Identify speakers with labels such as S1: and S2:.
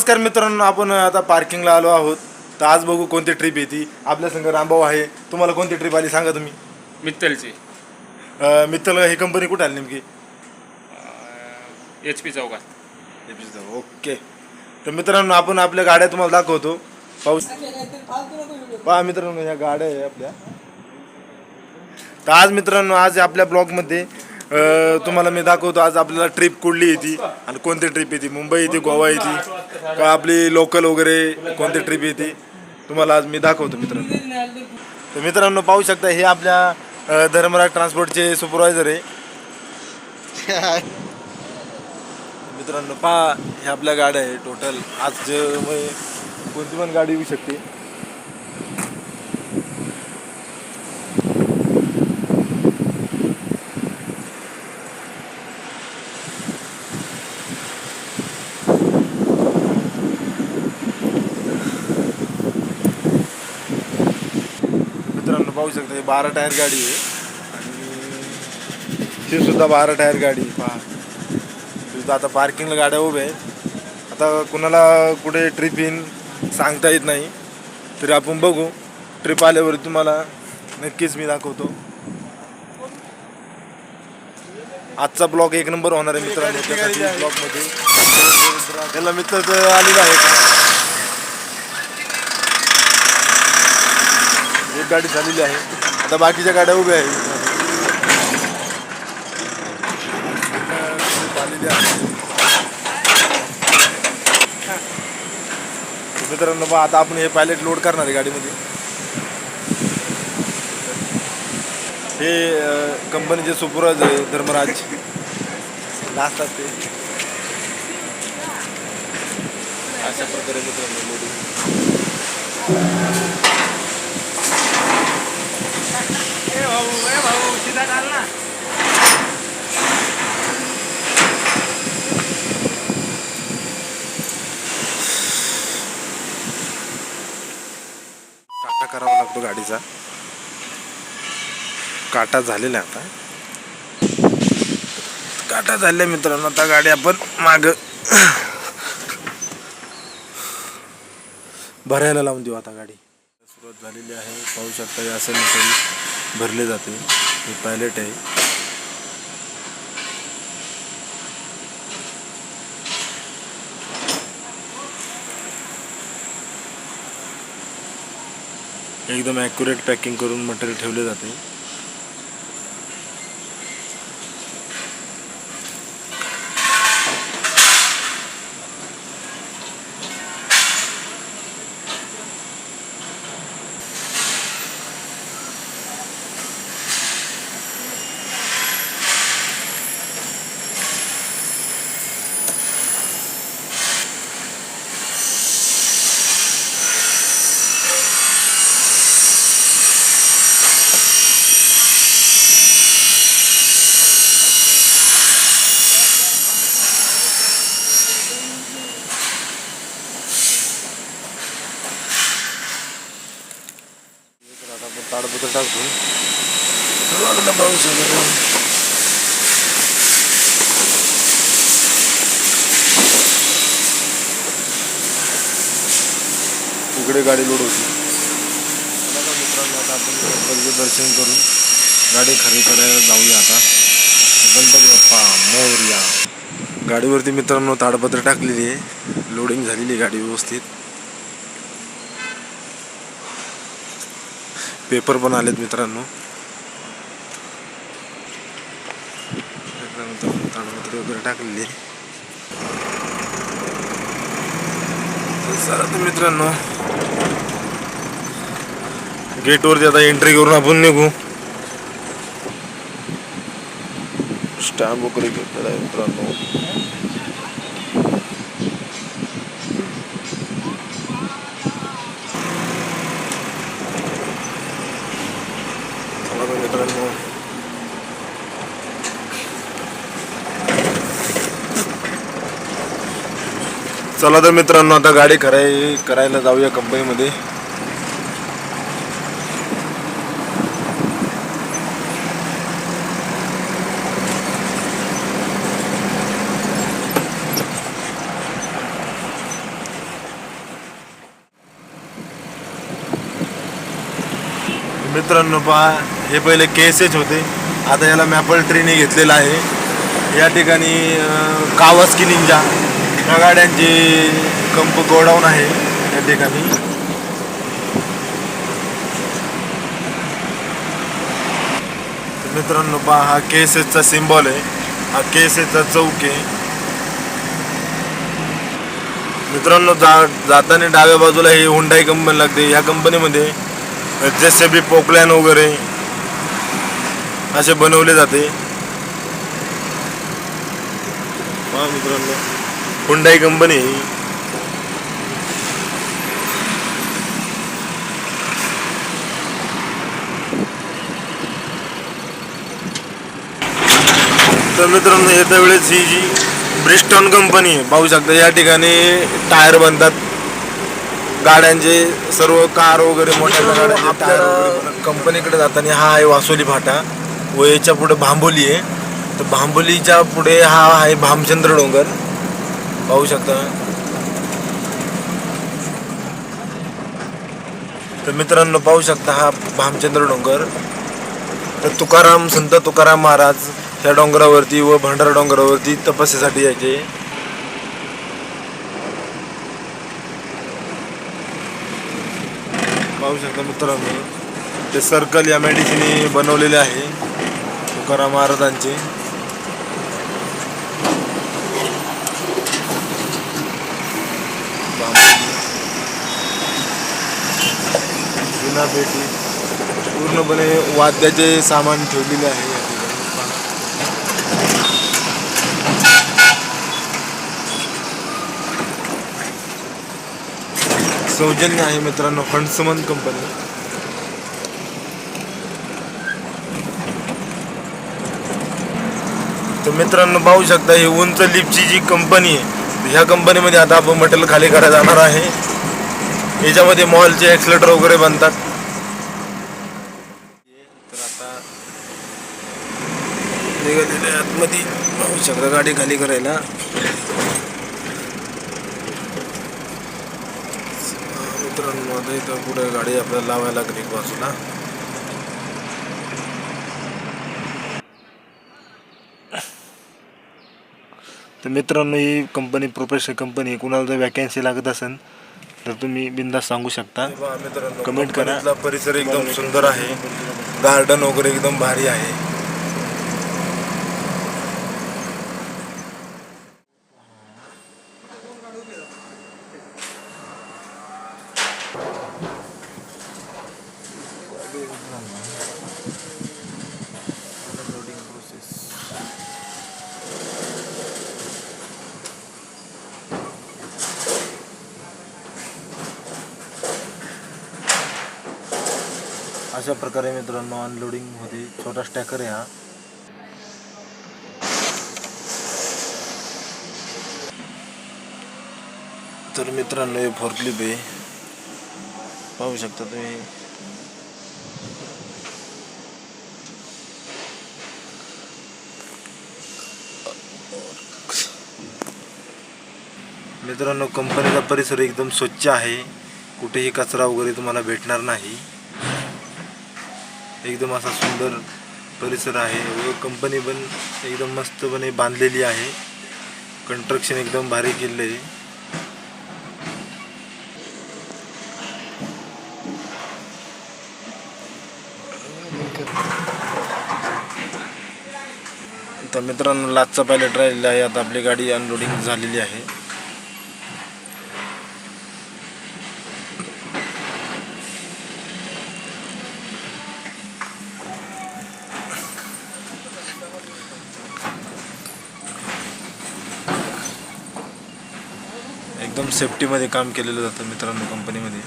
S1: नमस्कार मित्रांनो आपण आता पार्किंगला आलो आहोत. तर आज बघू कोणती ट्रिप येते आपल्या संघ रामभाऊ आहे. तुम्हाला कोणती ट्रिप आली सांगा तुम्ही.
S2: मित्तलची.
S1: अं, मित्तल ही कंपनी कुठे आली नेमकी?
S2: एच पी चौकात.
S1: ओके. तर मित्रांनो आपण आपल्या गाड्या तुम्हाला दाखवतो. पाऊस पहा मित्रांनो ह्या गाड्या आहे आपल्या. तर आज मित्रांनो आज आपल्या ब्लॉगमध्ये तुम्हाला मी दाखवतो आज आपल्याला ट्रिप कुठली येते आणि कोणती ट्रिप येते? मुंबई येते गोवा येते? का आपली लोकल वगैरे कोणती ट्रिप येते? तुम्हाला आज मी दाखवतो मित्रांनो. तर मित्रांनो पाहू शकता हे आपल्या अं, धर्मराज ट्रान्सपोर्टचे सुपरवायझर आहे. मित्रांनो पहा ह्या आपल्या गाड्या आहे टोटल आज जे कोणती पण गाडी येऊ शकते. आता ही बारा टायर गाडी आहे. आणि ही सुद्धा बारा टायर गाडी आहे, पहा. तिथं आता पार्किंगला गाड्या उभ्या आहेत. आता कुणाला कुठे ट्रिप येईन सांगता येत नाही. तरी आपण बघू. ट्रिप आल्यावर तुम्हाला नक्कीच मी दाखवतो. आजचा ब्लॉग एक नंबर होणार आहे मित्रांनो. त्यासाठी ब्लॉगमध्ये त्याला मित्र तर आलेला आहे. का एक गाडी झालेली आहे. आता बाकीच्या गाड्या उभ्या आहेत. मित्रांनो बा आता आपण हे पायलट लोड करणार आहे गाडीमध्ये. हे कंपनीचे सुपुराज आहे धर्मराज. असतात ते. अशा प्रकारे मित्रांनो लोडिंग काटा करावा लागतो गाडीचा. काटा झालेला आहे आता. काटा झाल्या मित्रांनो आता गाडी आपण माग भरायला लावून देऊ आता गाडी. सुरुवात झालेली आहे. शकता हे असे मटेरियल भरले जाते. हे पायलट आहे. एकदम ॲक्युरेट पैकिंग करून मटेरियल ठेवले जाते. लागलं पाऊस वगैरे. इकडे गाडी लोड होती. बघा मित्रांनो आता आपण गणपतीचं दर्शन करून गाडी खरेदी करायला जाऊया आता. गणपती बाप्पा मोर्या. गाडीवरती मित्रांनो ताडपत्र टाकलेली आहे. लोडिंग झालेली आहे गाडी व्यवस्थित. पेपर पण आलेत मित्रांनो. पत्रे वगैरे टाकलेली. तर तर मित्रांनो गेटवरती आता एंट्री करून आपण निघू. स्टॅम्प वगैरे घेतलेला आहे मित्रांनो. चला तर मित्रांनो आता गाडी कराय करायला जाऊया कंपनीमध्ये. मित्रांनो पहा हे पहिले केसेच होते. आता याला मॅपल ट्रीने घेतलेलं आहे. या ठिकाणी कावस की निंजा. या गाड्यांचे कंप गोडाऊन आहे या ठिकाणी. मित्रांनो पहा हा के एस एसचा सिम्बॉल आहे. हा के एस एसचा चौक आहे. मित्रांनो जा जाताना डाव्या बाजूला ही हुंडाई कंपनी लागते. या कंपनीमध्ये जसे बी पोकलॅन वगैरे असे बनवले जाते. पहा मित्रांनो. Hyundai company. तर मित्रांनो येत्या वेळेस ही जी ब्रिस्टॉन कंपनी आहे पाहू शकता या ठिकाणी टायर बनतात. गाड्यांचे सर्व कार वगैरे मोठ्या गाड्यांचे टायर वगैरे कंपनीकडे जाताना हा आहे वासोली फाटा. व याच्यापुढे भांबोली आहे. तर भांबोलीच्या पुढे हा आहे भामचंद्र डोंगर. पाहू शकता. तर मित्रांनो पाहू शकता हा भामचंद्र डोंगर. तर तुकाराम संत तुकाराम महाराज त्या डोंगरावरती व भंडारा डोंगरावरती तपस्यासाठी यायचे. पाहू शकता मित्रांनो ते सर्कल या मेडिसिनी बनवलेले आहे तुकाराम महाराजांचे. जुना पेटी. पूर्णपणे वाद्याचे सामान ठेवलेले आहे या ठिकाणी. सौजन्य आहे मित्रांनो हंडसमन कंपनी तर मित्रांनो पाहू शकता ही उंच लिपची जी कंपनी आहे ह्या कंपनीमध्ये आता आपण मटेरियल खाली करायला जाणार आहे. याच्यामध्ये मॉलचे ॲक्सिलेटर वगैरे बनतात. तर आता निघालेले आतमध्ये पाहू शकता गाडी खाली करायला. मित्रांमध्ये तर पुढे गाडी आपल्याला लावायला लागली बाजूला. तर मित्रांनो ही कंपनी प्रोफेशनल कंपनी कुणाला जर वॅकन्सी लागत असेल तर तुम्ही बिंदास सांगू शकता. कमेंट करा. परिसर एकदम सुंदर आहे. गार्डन वगैरे एकदम भारी आहे. अशा प्रकारे मित्रांनो अनलोडिंगमध्ये छोटा स्टॅकर आहे हा. तर मित्रांनो हे फोर्कलिप आहे. पाहू शकता तुम्ही. मित्रांनो कंपनीचा परिसर एकदम स्वच्छ आहे. कुठेही कचरा वगैरे तुम्हाला भेटणार नाही. एकदम असा सुंदर परिसर आहे. व कंपनी पण एकदम मस्तपणे बांधलेली आहे. कंस्ट्रक्शन एकदम भारी केलेलं आहे. तर मित्रांनो लाचचा पायलट राहिलेला आहे. आता आपली गाडी अनलोडिंग झालेली आहे. एकदम सेफ्टीमध्ये काम केलेलं जातं मित्रांनो कंपनीमध्ये